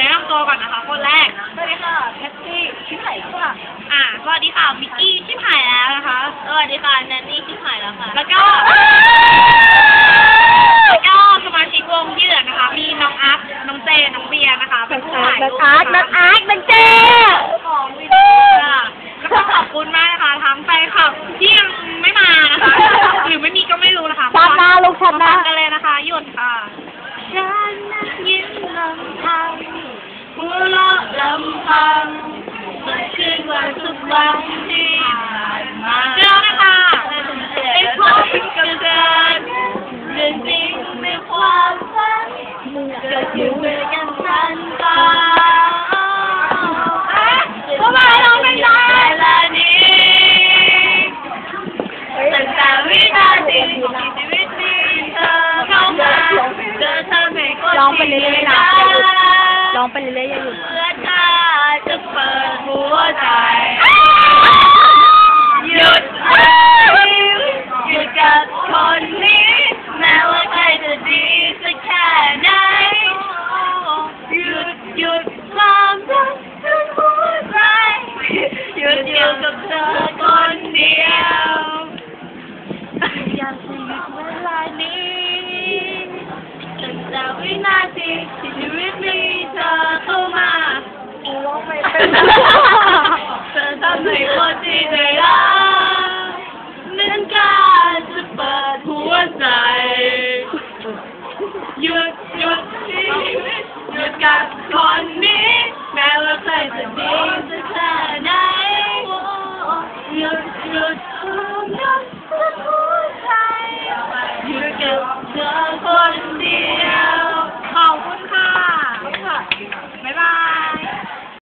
แนะนำตัวก่อนนะคะคนแรก สวัสดีค่ะแพตตี้ชิ่อไห่ค่ะ อ่าสวัสดีค่ะมิกกี้ชิบหายแล้วนะคะ สวัสดีค่ะแนนนี่ชิบหายแล้วค่ะ แล้วก็แล้ก็สมาชิกวงที่เหลือนะคะ มีน้องอัพน้องเจ น้องเบียร์นะคะเป็นผู้ถ่ายรูปนะคะ นัอาร์ต ลำพังเมื่อคืนวันสุดวันที่ผ่านมาเจ้านะคะได้พบกันเดินเรื่องจริงในความฝันเกิดอยู่ด้วยกันทันตาทำไมเราไม่ได้เวลานี้ตั้งแต่วินาทีที่ชีวิตนี้เธอเข้ามาเธอทำให้คนร้องไปเรื่อยๆนะอย่า ชีวิตมีเธอเข้ามาเธอทำให้คนที่ได้รักเหมือนการจะเปิดหัวใจหยุดหยุดชีวิตหยุดกับคนนี้ แม้ว่าใครจะดีสักแค่ไหนหยุดหยุด